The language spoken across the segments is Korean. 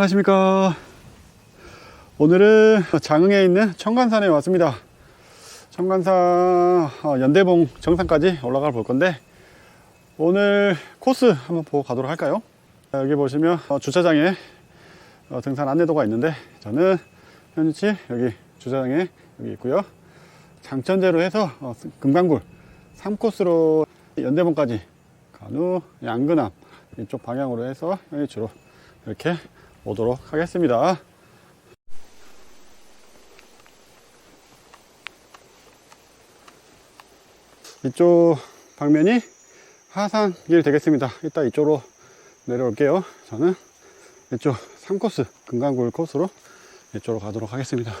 안녕하십니까. 오늘은 장흥에 있는 청관산에 왔습니다. 청관산 어, 연대봉 정상까지 올라가 볼 건데 오늘 코스 한번 보고 가도록 할까요? 여기 보시면 어, 주차장에 어, 등산 안내도가 있는데 저는 현지 여기 주차장에 여기 있고요. 장천제로 해서 어, 금강굴 3코스로 연대봉까지 간후 양근암 이쪽 방향으로 해서 현지로 이렇게 오도록 하겠습니다. 이쪽 방면이 하산길 되겠습니다. 이따 이쪽으로 내려올게요. 저는 이쪽 3코스 금강굴 코스로 이쪽으로 가도록 하겠습니다.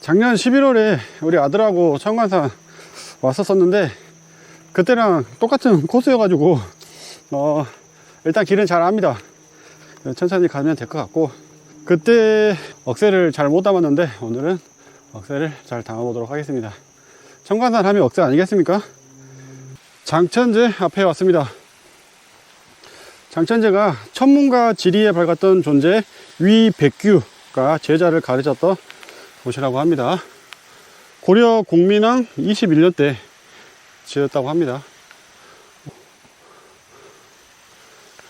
작년 11월에 우리 아들하고 청관산 왔었었는데 그때랑 똑같은 코스여가지고 어 일단 길은 잘 압니다. 천천히 가면 될 것 같고 그때 억새를 잘 못 담았는데 오늘은 억새를 잘 담아보도록 하겠습니다. 청관산 하면 억새 아니겠습니까? 장천제 앞에 왔습니다. 장천제가 천문가 지리에 밝았던 존재 위백규가 제자를 가르쳤던 곳이라고 합니다. 고려 공민왕 21년 때 지었다고 합니다.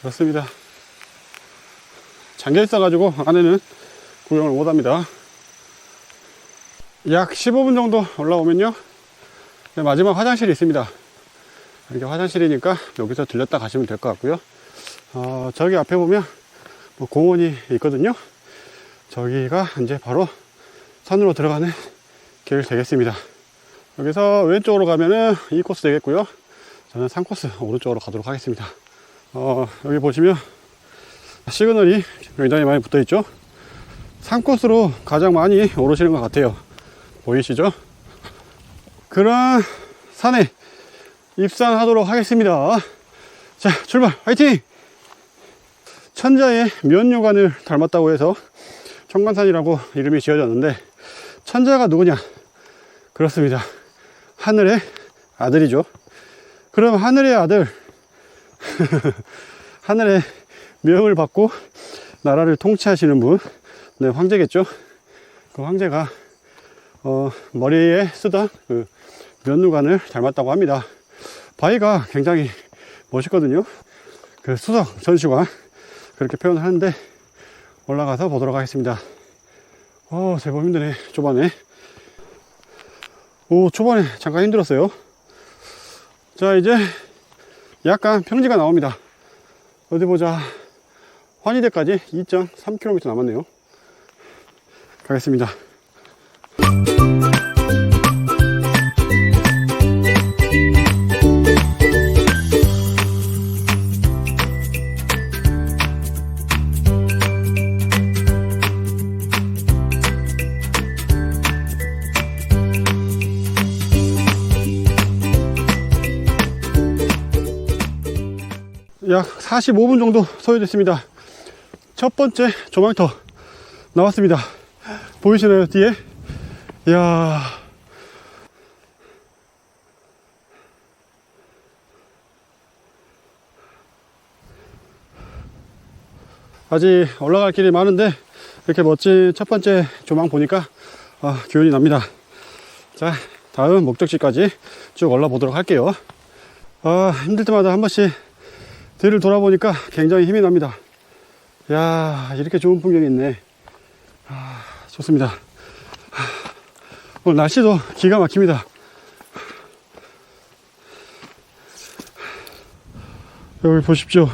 그렇습니다. 잠겨 있어가지고 안에는 구경을 못 합니다. 약 15분 정도 올라오면요. 네, 마지막 화장실이 있습니다. 이렇게 화장실이니까 여기서 들렸다 가시면 될 것 같고요. 어, 저기 앞에 보면 뭐 공원이 있거든요. 저기가 이제 바로 산으로 들어가는 길 되겠습니다. 여기서 왼쪽으로 가면은 이 코스 되겠고요. 저는 3코스 오른쪽으로 가도록 하겠습니다. 어, 여기 보시면 시그널이 굉장히 많이 붙어 있죠. 3코스로 가장 많이 오르시는 것 같아요. 보이시죠? 그런 산에 입산하도록 하겠습니다. 자, 출발! 화이팅! 천자의 면류관을 닮았다고 해서 청관산이라고 이름이 지어졌는데 천자가 누구냐? 그렇습니다. 하늘의 아들이죠. 그럼 하늘의 아들, 하늘의 명을 받고 나라를 통치하시는 분, 네, 황제겠죠. 그 황제가 어, 머리에 쓰던 그 면류관을 닮았다고 합니다. 바위가 굉장히 멋있거든요. 그 수석 전시관 그렇게 표현을 하는데 올라가서 보도록 하겠습니다. 어, 제법 힘드네. 초반에. 오, 초반에 잠깐 힘들었어요. 자, 이제 약간 평지가 나옵니다. 어디 보자. 환희대까지 2.3km 남았네요. 가겠습니다. 약 45분 정도 소요됐습니다. 첫 번째 조망터 나왔습니다. 보이시나요? 뒤에? 이야. 아직 올라갈 길이 많은데 이렇게 멋진 첫 번째 조망 보니까 아, 기운이 납니다. 자, 다음 목적지까지 쭉 올라보도록 할게요. 아, 힘들 때마다 한 번씩 뒤를 돌아보니까 굉장히 힘이 납니다. 야 이렇게 좋은 풍경이 있네. 아, 좋습니다. 아, 오늘 날씨도 기가 막힙니다. 여기 보십시오.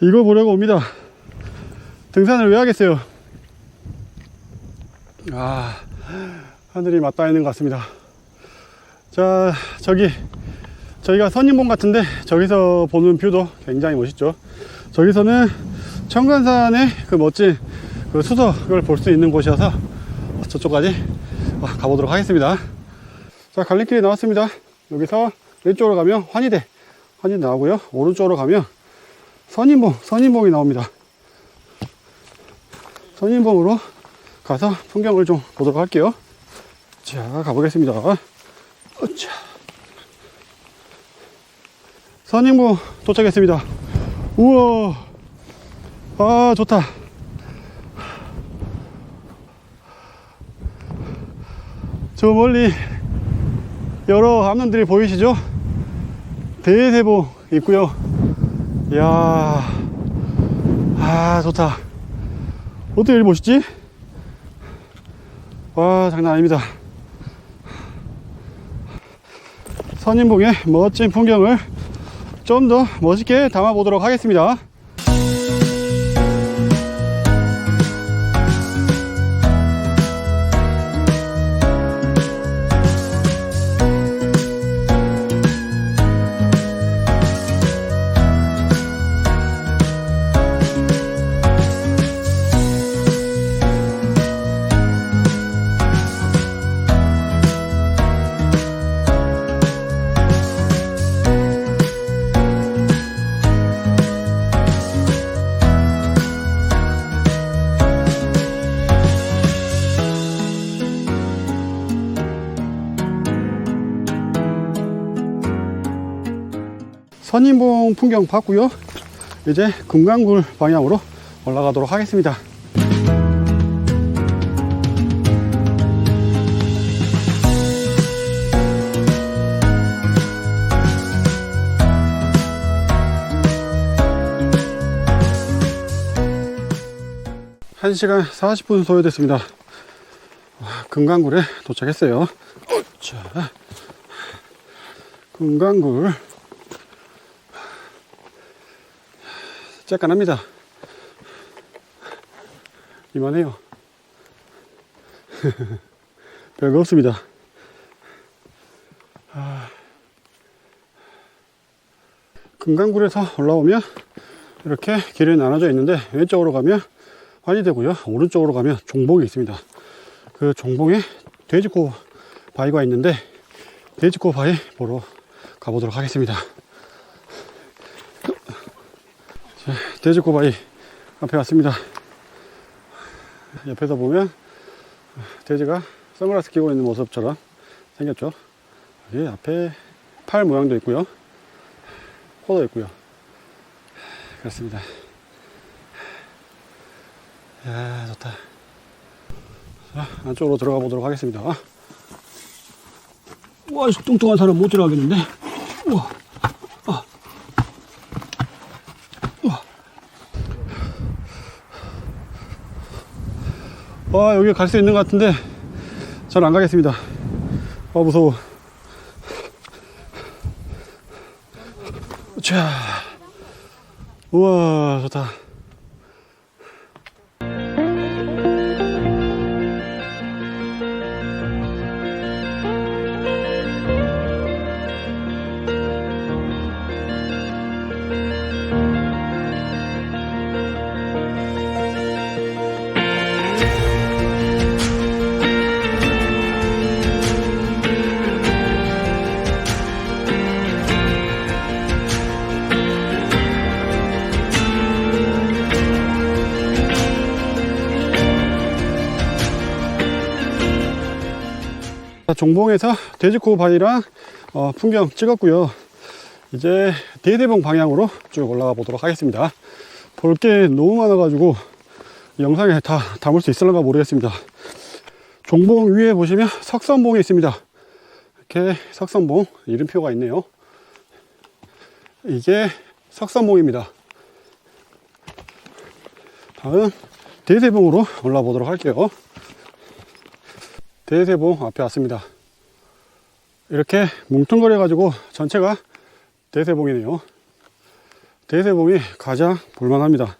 이거 보려고 옵니다. 등산을 왜 하겠어요? 아, 하늘이 맞닿아 있는 것 같습니다. 자, 저기, 저희가 선인봉 같은데, 저기서 보는 뷰도 굉장히 멋있죠. 저기서는 청관산의 그 멋진 그 수석을 볼 수 있는 곳이어서 저쪽까지 가보도록 하겠습니다. 자, 갈림길이 나왔습니다. 여기서 왼쪽으로 가면 환희대, 환희대 나오고요. 오른쪽으로 가면 선인봉, 선인봉이 나옵니다. 선인봉으로 가서 풍경을 좀 보도록 할게요. 자, 가보겠습니다. 어차. 선인부 도착했습니다. 우와, 아, 좋다. 저 멀리 여러 암놈들이 보이시죠? 대세보 있고요. 이야, 아, 좋다. 어떻게 이리 멋있지? 와, 장난 아닙니다. 선인봉의 멋진 풍경을 좀 더 멋있게 담아 보도록 하겠습니다. 선인봉 풍경 봤고요. 이제 금강굴 방향으로 올라가도록 하겠습니다. 한시간 40분 소요됐습니다. 와, 금강굴에 도착했어요. 자, 금강굴. 쬐깐합니다. 이만해요. 별거 없습니다. 아, 금강굴에서 올라오면 이렇게 길이 나눠져 있는데 왼쪽으로 가면 환희되고요. 오른쪽으로 가면 종봉이 있습니다. 그 종봉에 돼지코 바위가 있는데 돼지코 바위 보러 가보도록 하겠습니다. 돼지코바위 앞에 왔습니다. 옆에서 보면 돼지가 선글라스 끼고 있는 모습처럼 생겼죠. 여기 앞에 팔 모양도 있고요. 코도 있고요. 그렇습니다. 야 좋다. 자, 안쪽으로 들어가 보도록 하겠습니다. 와, 뚱뚱한 사람 못 들어가겠는데? 우와. 와 여기 갈 수 있는 것 같은데 전 안 가겠습니다. 아 무서워. 자 우와 좋다 종봉에서 돼지코 바위랑 어, 풍경 찍었고요. 이제 대대봉 방향으로 쭉 올라가 보도록 하겠습니다. 볼 게 너무 많아 가지고 영상에 다 담을 수 있을런가 모르겠습니다. 종봉 위에 보시면 석선봉이 있습니다. 이렇게 석선봉 이름표가 있네요. 이게 석선봉입니다. 다음 대대봉으로 올라 보도록 할게요. 대세봉 앞에 왔습니다. 이렇게 뭉뚱그려 가지고 전체가 대세봉이네요. 대세봉이 가장 볼만합니다.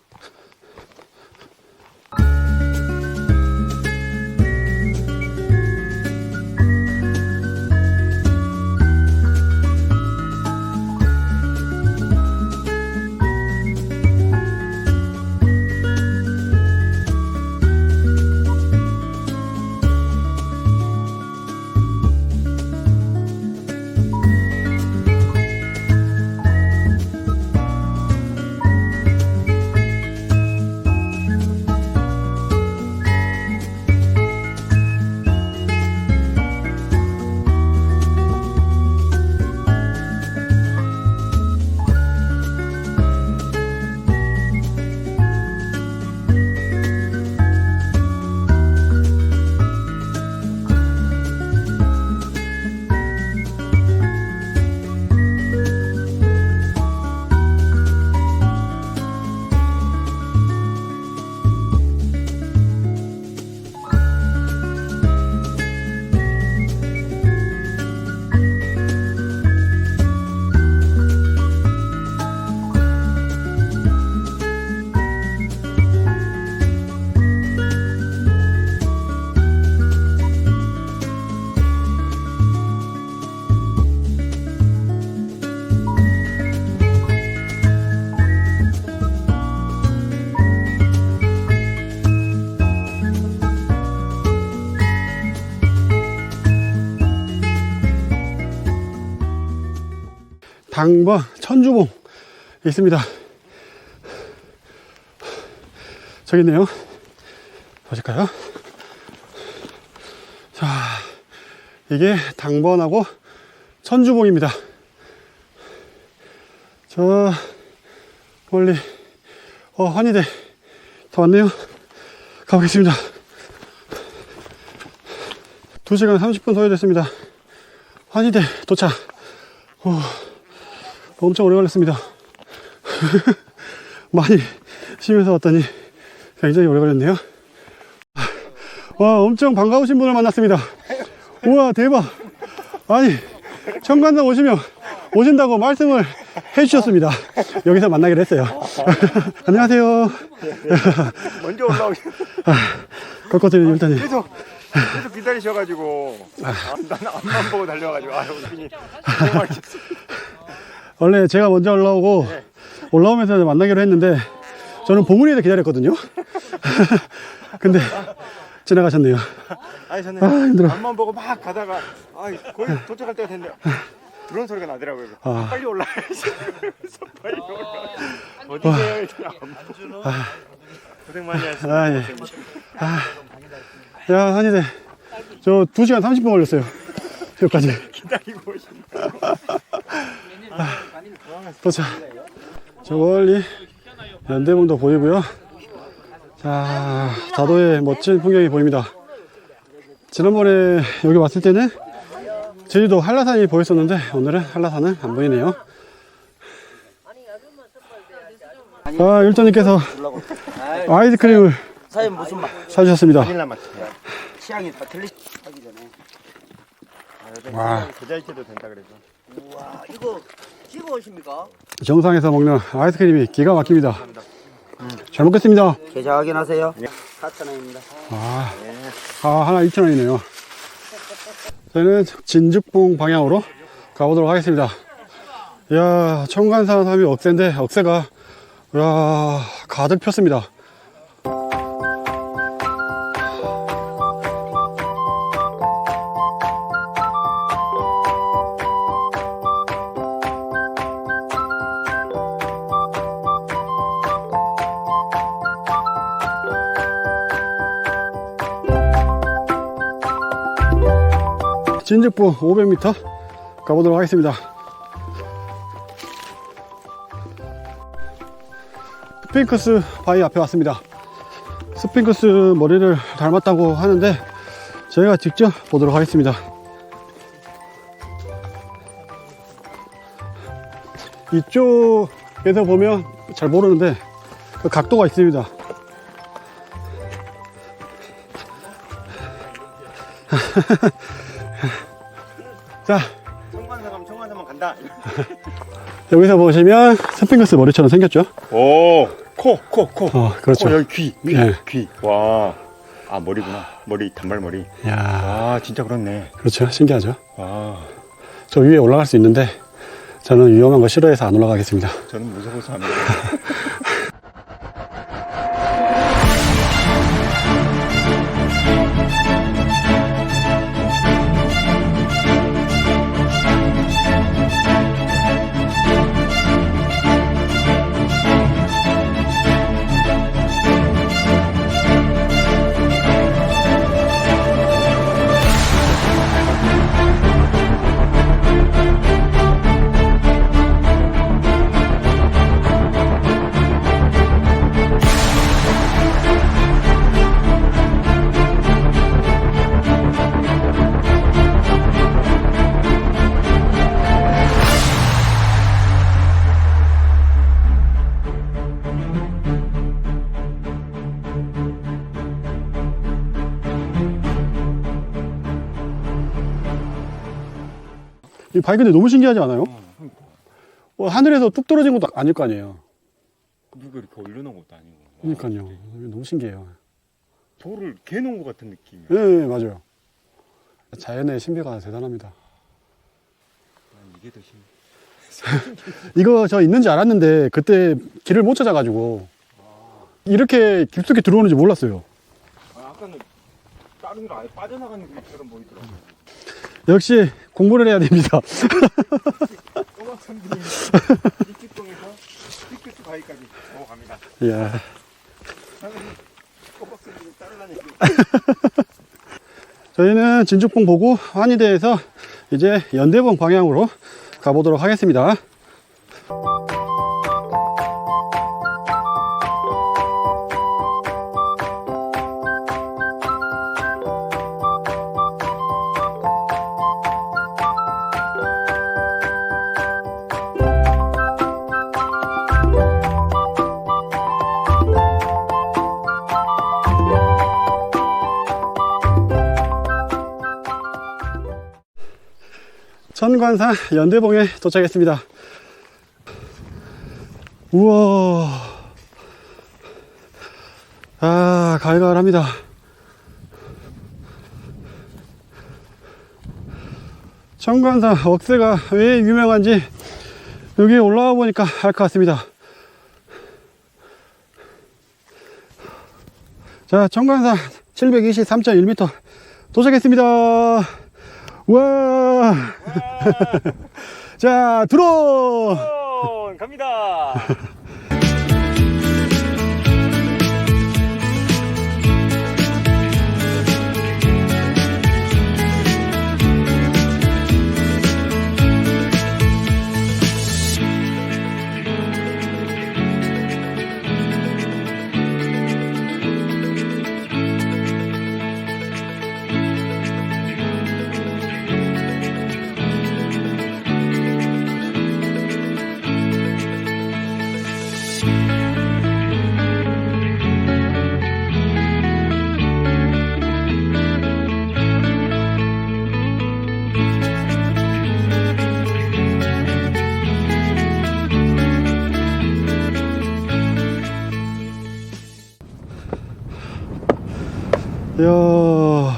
당번 천주봉 있습니다. 저기 있네요. 보실까요? 자, 이게 당번하고 천주봉입니다. 저 멀리 어 환희대 다 왔네요. 가보겠습니다. 2시간 30분 소요됐습니다. 환희대 도착. 오, 엄청 오래 걸렸습니다. 많이 쉬면서 왔더니 굉장히 오래 걸렸네요. 와, 엄청 반가우신 분을 만났습니다. 우와, 대박. 아니, 청간당 오시면 오신다고 말씀을 해주셨습니다. 여기서 만나기로 했어요. 안녕하세요. 먼저 올라오시 꺾어드린 율단이. 계속 계속 기다리셔가지고 아, 나는 앞만 보고 달려가지고 아 고생 많으셨어 원래 제가 먼저 올라오고 올라오면서 만나기로 했는데 저는 봉우리에서 기다렸거든요. 근데 지나가셨네요. 아니 저는 아, 힘들어. 앞만 보고 막 가다가 아 거의 도착할 때가 됐는데 그런 소리가 나더라고요 아. 빨리 올라야지 그래서 빨리 올라 어디세요 이렇게 안 고생 많이 하셨어요 아, 예. 야, 한이네. 저 2시간 30분 걸렸어요. 여기까지. 기다리고 오신 도착. 저 멀리 연대봉도 보이고요. 자, 자도의 멋진 풍경이 보입니다. 지난번에 여기 왔을 때는 제주도 한라산이 보였었는데 오늘은 한라산은 안 보이네요. 아, 율전님께서 아이스크림을 사연 무슨 맛? 사주셨습니다. 바닐라 맛 취향이 다 틀리 하기 전에. 와. 계좌이체도 된다 그래서 우와 이거 찍어 오십니까? 정상에서 먹는 아이스크림이 기가 막힙니다. 잘 먹겠습니다. 계좌 확인하세요. 4,000원입니다. 아, 아 하나 2,000원이네요. 저희는 진죽봉 방향으로 가보도록 하겠습니다. 이야, 청간산 섬이 억새인데, 억새가, 이야, 가득 폈습니다. 진죽봉 500m 가보도록 하겠습니다. 스핑크스 바위 앞에 왔습니다. 스핑크스 머리를 닮았다고 하는데 저희가 직접 보도록 하겠습니다. 이쪽에서 보면 잘 모르는데 그 각도가 있습니다. 자, 청관사 가면 청관사만 간다 여기서 보시면 스핑크스 머리처럼 생겼죠? 오 코 코 코 어, 그렇죠. 코 여기 귀, 귀, 네. 귀. 와. 아, 머리구나. 머리, 단발머리. 야 아, 진짜 그렇네. 그렇죠. 신기하죠? 와. 저 위에 올라갈 수 있는데 저는 위험한 거 싫어해서 안 올라가겠습니다. 저는 무서워서 안 돼요. 이 발견이 너무 신기하지 않아요? 어, 하늘에서 뚝 떨어진 것도 아닐 거 아니에요. 누가 이렇게 올려놓은 것도 아니고. 그러니까요. 너무 신기해요. 돌을 개놓은 것 같은 느낌이야. 예, 예, 맞아요. 자연의 신비가 대단합니다. 난 이게 더 심. 이거 저 있는지 알았는데 그때 길을 못 찾아가지고 이렇게 깊숙이 들어오는지 몰랐어요. 아, 아까는 다른 거 아예 빠져나가는 것처럼 보이더라고. 역시 공부를 해야 됩니다. 일직동에서 삐끗 바위까지 오 갑니다. 이야. 꼬박선들이 따라다니고. 저희는 진죽봉 보고 환희대에서 이제 연대봉 방향으로 가보도록 하겠습니다. 천관산 연대봉에 도착했습니다. 우와. 아, 갈갈합니다. 천관산 억새가 왜 유명한지 여기 올라와 보니까 알 것 같습니다. 자, 천관산 723.1m 도착했습니다. 와. 자, 들어! 오, 갑니다. 이야.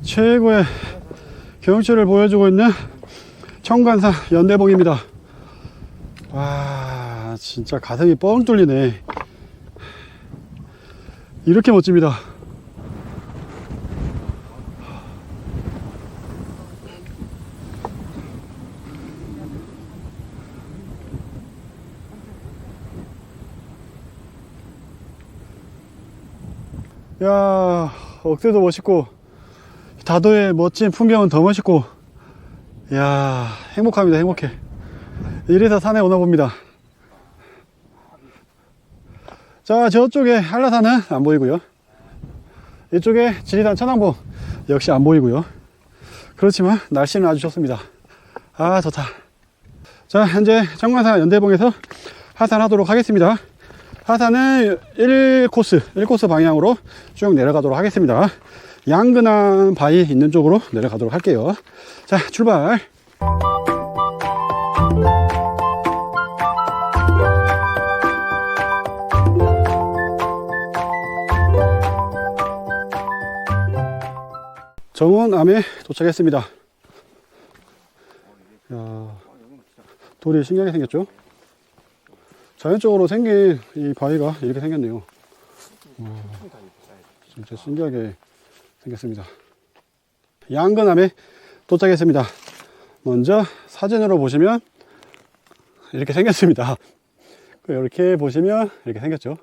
최고의 경치를 보여주고 있는 청관산 연대봉입니다. 와, 진짜 가슴이 뻥 뚫리네. 이렇게 멋집니다. 야, 억새도 멋있고, 다도의 멋진 풍경은 더 멋있고, 야 행복합니다, 행복해. 이래서 산에 오나 봅니다. 자, 저쪽에 한라산은 안 보이고요. 이쪽에 지리산 천왕봉 역시 안 보이고요. 그렇지만 날씨는 아주 좋습니다. 아, 좋다. 자, 현재 청관산 연대봉에서 하산하도록 하겠습니다. 하산은 1코스, 1코스 방향으로 쭉 내려가도록 하겠습니다. 양근한 바위 있는 쪽으로 내려가도록 할게요. 자, 출발. 정원암에 도착했습니다. 야, 돌이 신기하게 생겼죠? 자연적으로 생긴 이 바위가 이렇게 생겼네요. 와, 진짜 신기하게 생겼습니다. 양근암에 도착했습니다. 먼저 사진으로 보시면 이렇게 생겼습니다. 이렇게 보시면 이렇게 생겼죠.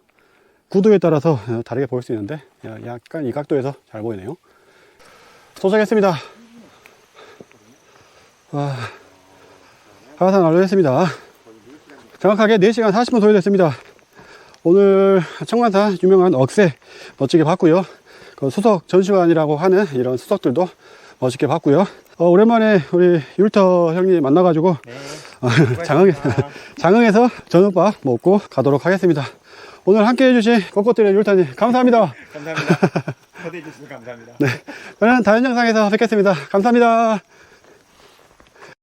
구도에 따라서 다르게 보일 수 있는데 약간 이 각도에서 잘 보이네요. 도착했습니다. 와, 하산 완료했습니다. 정확하게 4시간 40분 소요됐습니다. 오늘 청관산 유명한 억새 멋지게 봤고요. 그 수석 전시관이라고 하는 이런 수석들도 멋있게 봤고요. 어, 오랜만에 우리 율터 형님 만나가지고 어, 장흥, 장흥에서 저녁밥 먹고 가도록 하겠습니다. 오늘 함께 해주신 꽃꽃들의 율터님 감사합니다. 감사합니다. 초대해 주셔서 감사합니다. 저는 다른 영상에서 뵙겠습니다. 감사합니다.